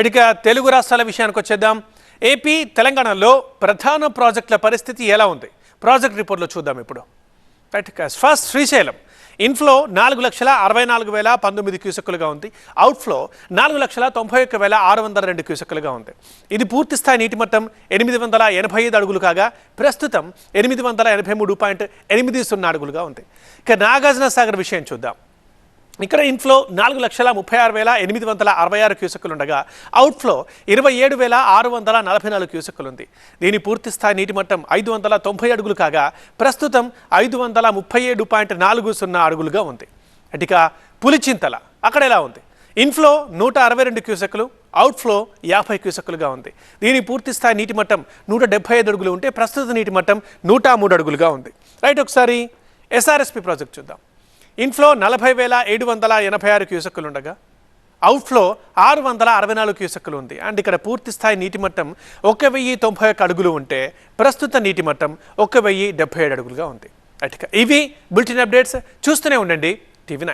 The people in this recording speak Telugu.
ఇక తెలుగు రాష్ట్రాల విషయానికి వచ్చేద్దాం. ఏపీ తెలంగాణలో ప్రధాన ప్రాజెక్టుల పరిస్థితి ఎలా ఉంది? ప్రాజెక్ట్ రిపోర్ట్లో చూద్దాం ఇప్పుడు. ఫస్ట్ శ్రీశైలం. ఇన్ఫ్లో నాలుగు లక్షల అరవై నాలుగు వేల పంతొమ్మిది క్యూసెక్కులుగా ఉంది. అవుట్ఫ్లో నాలుగు లక్షల తొంభై ఒక్క వేల ఆరు వందల రెండు క్యూసెక్కులుగా ఉంది. ఇది పూర్తి స్థాయి నీటి మట్టం ఎనిమిది వందల ఎనభై ఐదు అడుగులు కాగా ప్రస్తుతం ఎనిమిది వందల ఎనభై మూడు పాయింట్ ఎనిమిది సున్నా అడుగులుగా ఉంది. ఇక నాగార్జున సాగర్ విషయం చూద్దాం. ఇక్కడ ఇన్ఫ్లో నాలుగు లక్షల ముప్పై ఆరు వేల ఎనిమిది వందల అరవై ఆరు క్యూసెక్కులు ఉండగా అవుట్ఫ్లో ఇరవై ఏడు వేల ఆరు వందల నలభై నాలుగు క్యూసెక్కులు ఉంది దీని పూర్తి స్థాయి నీటి మట్టం ఐదు వందల తొంభై అడుగులు కాగా ప్రస్తుతం ఐదు వందల ముప్పై ఏడు పాయింట్ నాలుగు సున్నా అడుగులుగా ఉంది. అటిక పులిచింతల అక్కడ ఎలా ఉంది? ఇన్ఫ్లో నూట అరవై రెండు క్యూసెక్లు అవుట్ఫ్లో యాభై క్యూసెక్కులుగా ఉంది. దీని పూర్తిస్థాయి నీటి మట్టం నూట డెబ్బై ఐదు అడుగులు ఉంటే ప్రస్తుత నీటి మట్టం నూట మూడు అడుగులుగా ఉంది. రైట్ ఒకసారి ఎస్ఆర్ఎస్పి ప్రాజెక్ట్ చూద్దాం. ఇన్ఫ్లో నలభై వేల ఏడు వందల ఎనభై ఆరు క్యూసెక్కులు ఉండగా అవుట్ఫ్లో ఆరు వందల అరవై నాలుగు క్యూసెక్కులు ఉంది అండ్ ఇక్కడ పూర్తి స్థాయి నీటి మట్టం ఒక వెయ్యి తొంభై ఒక్క అడుగులు ఉంటే ప్రస్తుత నీటి మట్టం ఒక వెయ్యి డెబ్బై ఏడు అడుగులుగా ఉంది. అటుక ఇవి బులెటిన్ అప్డేట్స్. చూస్తూనే ఉండండి టీవీ నైన్.